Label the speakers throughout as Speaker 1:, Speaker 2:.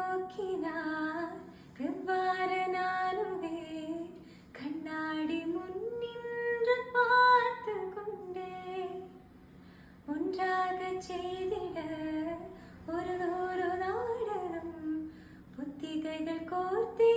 Speaker 1: நோக்கினார் எவ்வாறு நானுவே கண்ணாடி முன்னின்று பார்த்து கொண்டே ஒன்றாக செய்திட ஒரு நூறு நாடகம் புத்திகைகள் கோர்த்து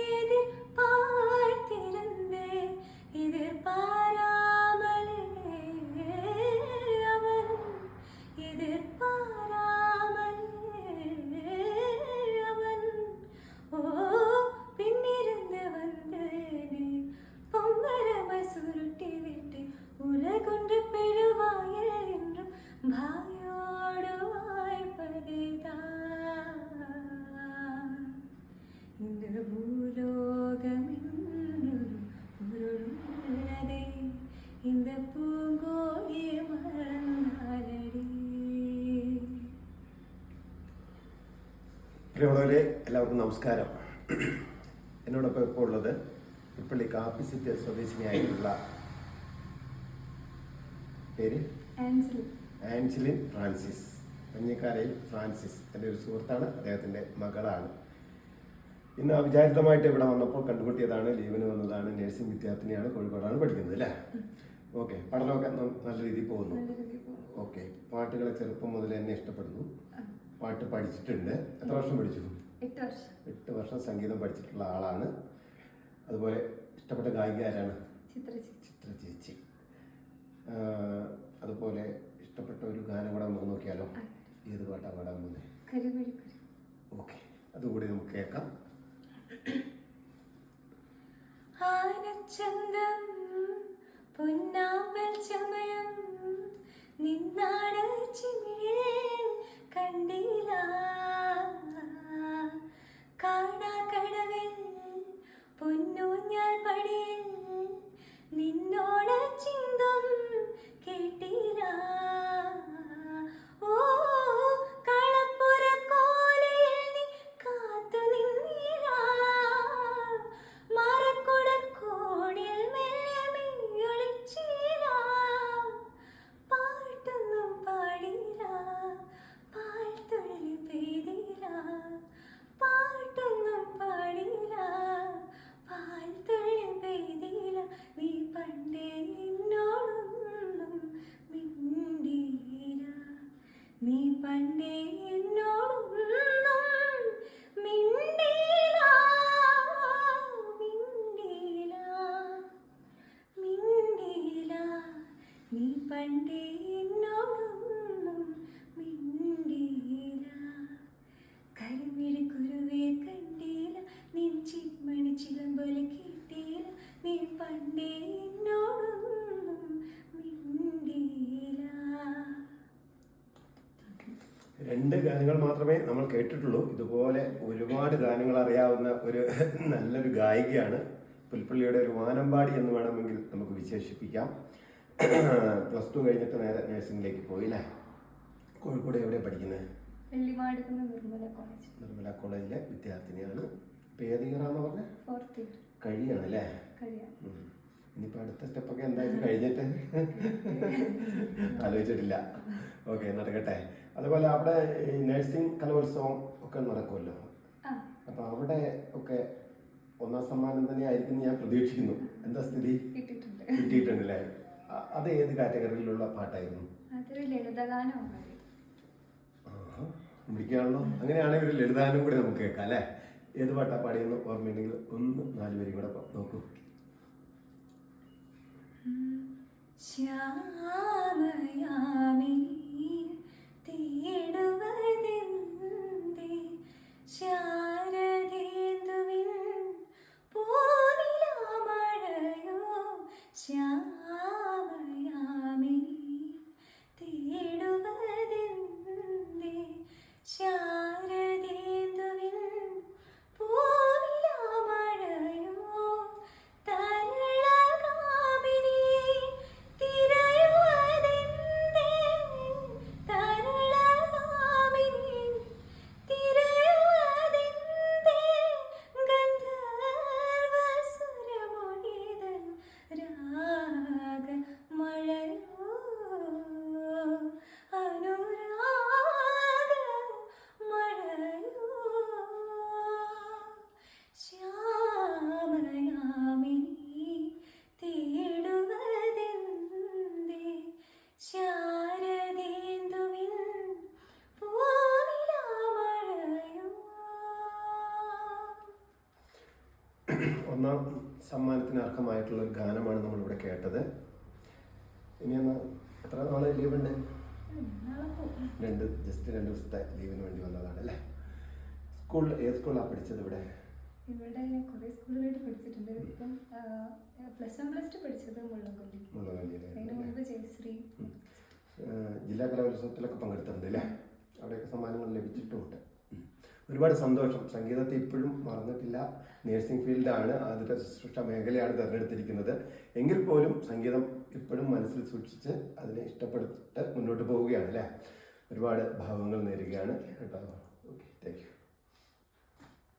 Speaker 2: പ്രിയമുള്ളവരെ എല്ലാവർക്കും നമസ്കാരം. എന്നോടൊപ്പം ഇപ്പോൾ ഉള്ളത് ഇപ്പള്ളി കാപ്പിസിറ്റ് സ്വദേശിനിയായിട്ടുള്ള പേര്? ആൻസിലിൻ ഫ്രാൻസിസ്. കഞ്ഞിക്കാരയിൽ ഫ്രാൻസിസ് എന്റെ ഒരു സുഹൃത്താണ് അദ്ദേഹത്തിന്റെ മകളാണ്. ഇന്ന് അവിചാരിതമായിട്ട് ഇവിടെ വന്നപ്പോൾ കണ്ടുമുട്ടിയതാണ് ലീവിന് വന്നതാണ് നഴ്സിംഗ് വിദ്യാർത്ഥിനിയാണ് കോഴിക്കോടാണ് പഠിക്കുന്നത് അല്ലേ? ഓക്കെ പഠനമൊക്കെ നല്ല രീതിയിൽ പോകുന്നു.
Speaker 1: നല്ല രീതിയിൽ പോകുന്നു.
Speaker 2: ഓക്കെ പാട്ടുകളെ ചെറുപ്പം മുതൽ എന്നെ ഇഷ്ടപ്പെടുന്നു. പാട്ട് പഠിച്ചിട്ടുണ്ട്. എത്ര വർഷം പഠിച്ചു?
Speaker 1: എട്ട് വർഷം.
Speaker 2: എട്ട് വർഷം സംഗീതം പഠിച്ചിട്ടുള്ള ആളാണ്. അതുപോലെ ഇഷ്ടപ്പെട്ട ഗായിക ആരാണ്?
Speaker 1: ചിത്ര ചേച്ചി.
Speaker 2: അതുപോലെ ഇഷ്ടപ്പെട്ട ഒരു ഗാനം കൂടെ നമുക്ക് നോക്കിയാലോ? ഏത് പാട്ടാ പാടാൻ പോകുന്നത് ഓക്കെ. അതുകൂടി നമുക്ക് കേൾക്കാം.
Speaker 1: ആനച്ചന്തം കേട്ടില്ല നീ
Speaker 2: രണ്ട് ഗാനങ്ങൾ മാത്രമേ നമ്മൾ കേട്ടിട്ടുള്ളൂ. ഇതുപോലെ ഒരുപാട് ഗാനങ്ങൾ അറിയാവുന്ന ഒരു നല്ലൊരു ഗായികയാണ് പുൽപ്പള്ളിയുടെ ഒരു വാനമ്പാടി എന്ന് വേണമെങ്കിൽ നമുക്ക് വിശേഷിപ്പിക്കാം. പ്ലസ് ടു കഴിഞ്ഞിട്ട് നേരെ നഴ്സിംഗിലേക്ക് പോയി അല്ലേ കോഴിക്കോട് എവിടെ പഠിക്കുന്നത്
Speaker 1: നിർമ്മല കോളേജ്.
Speaker 2: നിർമ്മല കോളേജിലെ വിദ്യാർത്ഥിനിയാണ്. ഇയറാന്ന് കഴിയാണ് അല്ലേ. ഇനിയിപ്പോൾ അടുത്ത സ്റ്റെപ്പൊക്കെ എന്തായാലും കഴിഞ്ഞിട്ട്? ആലോചിച്ചിട്ടില്ല. ഓക്കെ നടക്കട്ടെ. അതുപോലെ അവിടെ നഴ്സിംഗ് കലോത്സവം ഒക്കെ നടക്കുമല്ലോ
Speaker 1: അപ്പൊ
Speaker 2: അപ്പോൾ അവിടെ ഒക്കെ ഒന്നാം സമ്മാനം തന്നെ ആയിരിക്കും ഞാൻ പ്രതീക്ഷിക്കുന്നു. എന്താ സ്ഥിതി?
Speaker 1: കിട്ടിയിട്ടുണ്ട്
Speaker 2: അല്ലേ? അത് ഏത് കാറ്റഗറിയിലുള്ള പാട്ടായിരുന്നു? വിളിക്കാണല്ലോ അങ്ങനെയാണെങ്കിൽ ഒരു ലളിതാനും കൂടി നമുക്ക് കേൾക്കാം അല്ലേ? ഏത് പാട്ടാ പാടിയെന്ന് ഓർമ്മയുണ്ടെങ്കിൽ ഒന്ന് നാല് പേരും കൂടെ നോക്കൂ.
Speaker 1: ശ്യാമയാമിനി തേടുവതെന്തേ? ശാരദേന്ദുവിൻ
Speaker 2: ഒന്നാം സമ്മാനത്തിന് അർഹമായിട്ടുള്ള ഒരു ഗാനമാണ് നമ്മളിവിടെ കേട്ടത്. ഇനി എന്നാ എത്ര നാളെ ലീവ് ഉണ്ട്?
Speaker 1: നാളെ
Speaker 2: രണ്ട് ജസ്റ്റ് രണ്ട് ദിവസത്തെ ലീവിന് വേണ്ടി വന്നതാണ് അല്ലേ? സ്കൂളിൽ ഏത് സ്കൂളിലാണ് പഠിച്ചത് ഇവിടെ?
Speaker 1: ഇവിടെ കുറേ സ്കൂളുകളായിട്ട് പഠിച്ചിട്ടുണ്ട്. ഇപ്പം പ്ലസ് വൺ പ്ലസ് ടു പഠിച്ചത് മുള്ളൻകൊല്ലി. അതിന് മുമ്പ് ജയശ്രീ.
Speaker 2: ജില്ലാ കലോത്സവത്തിലൊക്കെ പങ്കെടുത്തിട്ടുണ്ട് അല്ലേ? അവിടെയൊക്കെ സമ്മാനങ്ങൾ ലഭിച്ചിട്ടുമുണ്ട്. ഒരുപാട് സന്തോഷം. സംഗീതത്തെ ഇപ്പോഴും മറന്നിട്ടില്ല. നേഴ്സിംഗ് ഫീൽഡാണ് അതിന്റെ ശുശ്രൂഷ മേഖലയാണ് തിരഞ്ഞെടുത്തിരിക്കുന്നത്. എങ്കിൽ പോലും സംഗീതം ഇപ്പോഴും മനസ്സിൽ സൂക്ഷിച്ച് അതിനെ ഇഷ്ടപ്പെടുത്തിട്ട് മുന്നോട്ട് പോവുകയാണ് അല്ലേ? ഒരുപാട് ഭാവങ്ങൾ നേരുകയാണ് കേട്ടോ.